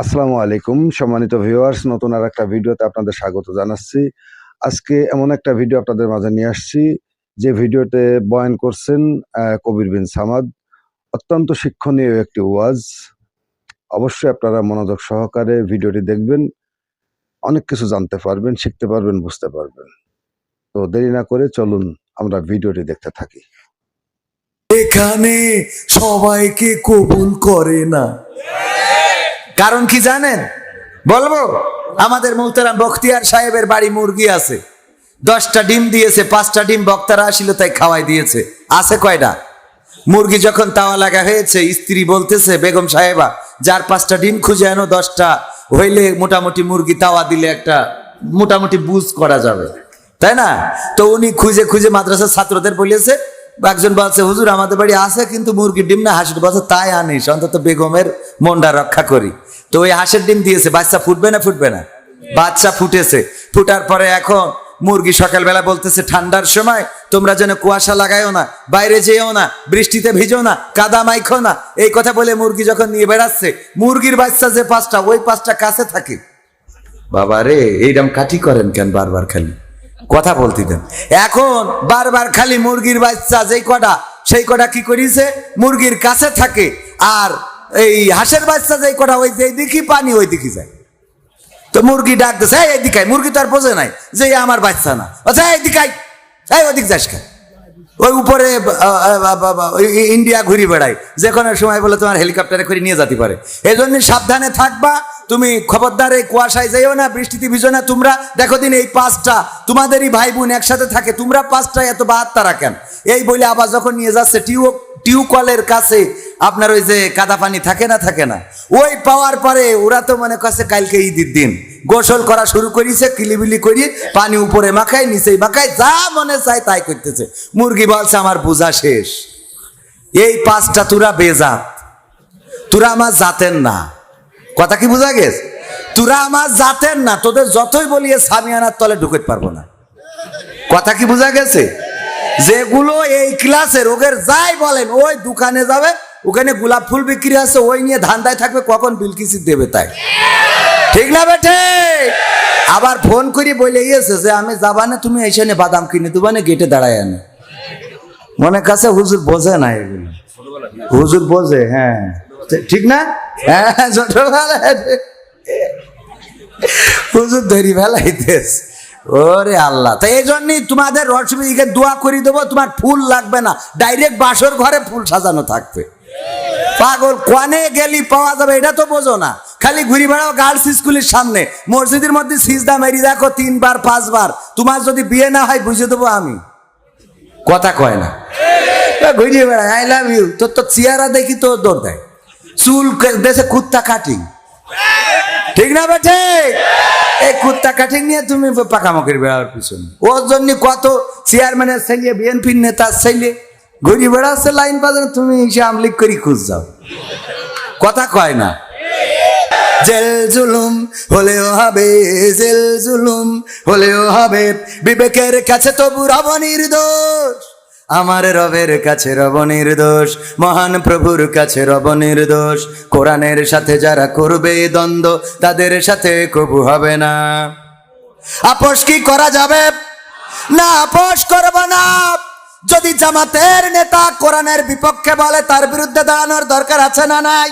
আসসালামু আলাইকুম, সম্মানিত ভিউয়ার্স নতুন আর একটা ভিডিওতে আপনাদের স্বাগত জানাচ্ছি। আজকে এমন একটা ভিডিও আপনাদের মাঝে নিয়ে আসছি, যে ভিডিওতে বয়ান করছেন কবির বিন সামাদ। অত্যন্ত শিক্ষণীয় একটি ওয়াজ। অবশ্যই আপনারা মনোযোগ সহকারে ভিডিওটি দেখবেন, অনেক কিছু জানতে পারবেন, শিখতে পারবেন, বুঝতে পারবেন। তো দেরি না করে চলুন আমরা ভিডিওটি দেখতে থাকি। এখানে সবাইকে কবুল করে না। কারণ কি জানেন? বলব? আমাদের মোহতারাম বখতিয়ার সাহেবের বাড়ি মুরগি আছে। দশটা ডিম দিয়েছে, পাঁচটা ডিম বক্তারা আসিল, তাই খাওয়াই দিয়েছে। আছে কয়টা? মুরগি যখন তাওয়া লাগা হয়েছে, স্ত্রী বলতেছে, বেগম সাহেবা, যার পাঁচটা ডিম খুঁজে আনো, দশটা হইলে মোটামুটি মুরগি তাওয়া দিলে একটা মোটামুটি বুঝ করা যাবে। তাই না? তো উনি খুঁজে খুঁজে মাদ্রাসার ছাত্রদের বলেছে একজন বলছে, হুজুর, আমাদের বাড়ি আছে কিন্তু মুরগির ডিম না, হাঁসের বলছে তাই আনিস, অন্তত বেগমের মনটা রক্ষা করি। তো ওই হাঁসের ডিম দিয়েছে, বাচ্চা ফুটবে না ফুটবে না? বাচ্চা ফুটেছে। ফুটার পরে এখন মুরগি সকালবেলা বলতেছে, ঠান্ডার সময় তোমরা যেন কুয়াশা লাগাইও না, বাইরে যেও না, বৃষ্টিতে ভিজো না, কাদা মাইখো না। এই কথা বলে মুরগি যখন নিয়ে বেড়াচ্ছে, মুরগির বাচ্চা যে পাঁচটা, ওই পাঁচটা কাছে থাকে। বাবা রে এইরকম কাঠি করেন কেন বারবার খালি? কথা বলতেন এখন বারবার খালি মুরগির বাচ্চা যেই কটা, সেই কটা কি করিছে? মুরগির কাছে থাকে আর এই হাঁসের বাচ্চা যেই কটা, ওই যেই দিকে পানি, ওই দিকে যায়। তো মুরগি ডাক দিছে, এই দিকায় মুরগি তো আর বোঝে নাই যে আমার বাচ্চা না। আচ্ছা এই দিকায় এই ওদিক যাস কেন? ওই উপরে ইন্ডিয়া ঘুরি বেড়ায়। যে কোনো সময় বলে তোমার হেলিকপ্টারে করে নিয়ে যেতে পারে। এই জন্য সাবধানে থাকবা। তুমি খবরদার এই কুয়াশায় যাইও না, বৃষ্টিতে ভিজো না। তোমরা দেখো দিন এই পাঁচটা, তোমাদেরই ভাই বোন একসাথে থাকে। তোমরা পাঁচটা এত বাহাত্তা রাখেন এই বলে আবার যখন নিয়ে যাচ্ছে টিউ টিউকলের কাছে, আপনার ওই যে কাদা পানি থাকে না থাকে না? ওই পাওয়ার পরে ওরা তো মনে করছে কালকে ঈদের দিন। গোসল করা শুরু করিছে, কিলিবিলি করি, পানি উপরে মাখায়, নিচেই মাখায়, যা মনে চায় তাই করতেছে। মুরগি বলছে, আমার বোঝা শেষ। এই পাঁচটা তোরা বেজাত। তোরা আমার জাতের না। কথা কি বোঝা গেছে? তোরা আমার জাতের না, তোদের যতই বলিয়ে সামিয়ানার তলে ঢুকতে পারব না। কথা কি বোঝা গেছে? যেগুলো এই ক্লাসের ওদের যাই বলেন, ওই দোকানে যাবে, ওখানে গোলাপ ফুল বিক্রি আছে, ওই নিয়ে ধান্দায় থাকবে, কখন বিলকিসি দেবে তাই? ঠিক না বেঠে? আবার ফোন করে বলে গিয়েছে যে, আমি যাবানে, তুমি এইখানে বাদাম কিনে দেবানে গেটে দাঁড়ায় আনে। মনে কাছে হুজুর বোঝে না এগুলো। হুজুর বোঝে হ্যাঁ। ঠিক না? হ্যাঁ হুজুর ধরি ফেলাইতেস ওরে আল্লাহ। তাই এই জন্যই তোমাদের রসমিকে দোয়া করে দেবো, তোমার ফুল লাগবে না। ডাইরেক্ট বাসর ঘরে ফুল সাজানো থাকবে। পাগল কোয়ানে গেলি পাওয়া যাবে, এটা তো বোঝো না। খালি ঘুরি বেড়াও গার্লস স্কুলের সামনে। মসজিদের মধ্যে সিজদা মেরি দেখো তিনবার, পাঁচবার। তোমার যদি বিয়ে না হয়, বুঝে দেবো আমি। কথা কয় না। ঘুরিয়ে বেড়ায় আই লাভ ইউ তোর তো চেয়ারা দেখি তো দৌড় দেয়। চুল দেশে কুত্তা কাটিং ঠিক না বেঠে? এই কুত্তা কাটিং নিয়ে তুমি পাকামাকির বেড়ার পিছনে। ওর জন্য কত চেয়ারম্যানের ছেলে বিএনপির নেতার ছেলে। ঘুরি বেড়াচ্ছে লাইন বাজানো, তুমি এসে আমলিক করি খুঁজ যাও। কথা কয় না। জেল জুলুম, হলেও হবে জেল জুলুম, হলেও হবে বিবেকের কাছে তবু রব নির্দোষ আমার রবের কাছে রব নির্দোষ মহান প্রভুর কাছে রব নির্দোষ কোরআনের সাথে যারা করবে দ্বন্দ্ব, তাদের সাথে কবু হবে না। আপোষ কি করা যাবে? না, আপোষ করব না। যদি জামাতের নেতা কোরআনের বিপক্ষে বলে, তার বিরুদ্ধে দাঁড়ানোর দরকার আছে না নাই?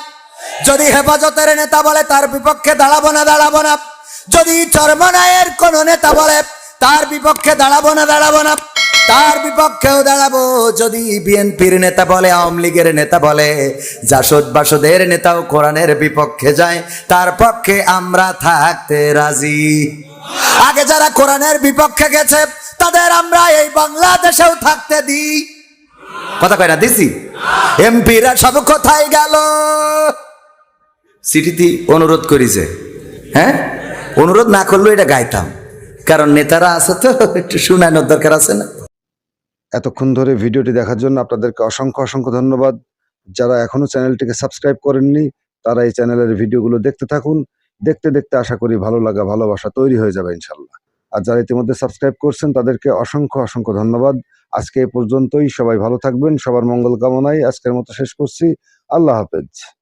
যদি হেফাজতের নেতা বলে, তার বিপক্ষে দাঁড়াবো না দাঁড়াবো না। যদি চরমনায়ের কোন নেতা বলে, তার বিপক্ষে দাঁড়াবো না দাঁড়াবো না। তার বিপক্ষেও দাঁড়াবো। যদি বিএনপির নেতা বলে, আওয়ামী লীগের নেতা বলে, জাসদ বাসদের নেতাও কোরআনের বিপক্ষে যায়, তার পক্ষে আমরা থাকতে রাজি। আগে যারা কোরআনের বিপক্ষে গেছে, তাদের আমরা এই বাংলাদেশেও থাকতে দিই। কথা কয় না, দিছি? এমপিরা সব কোথায় গেল? চিঠিতে অনুরোধ করেছে হ্যাঁ? অনুরোধ না করলেও এটা গাইতাম। কারণ নেতারা আছে তো, একটু শুনানোর দরকার আছে না? এতক্ষণ ধরে ভিডিওটি দেখার জন্য আপনাদেরকে অসংখ্য অসংখ্য ধন্যবাদ। যারা এখনও চ্যানেলটিকে সাবস্ক্রাইব করেননি, তারা এই চ্যানেলের ভিডিওগুলো দেখতে থাকুন। দেখতে দেখতে আশা করি ভালো লাগা, ভালোবাসা তৈরি হয়ে যাবে ইনশাল্লাহ। আর যারা ইতিমধ্যে সাবস্ক্রাইব করছেন, তাদেরকে অসংখ্য অসংখ্য ধন্যবাদ। আজকে এ পর্যন্তই, সবাই ভালো থাকবেন, সবার মঙ্গল কামনায় আজকের মতো শেষ করছি। আল্লাহ হাফেজ।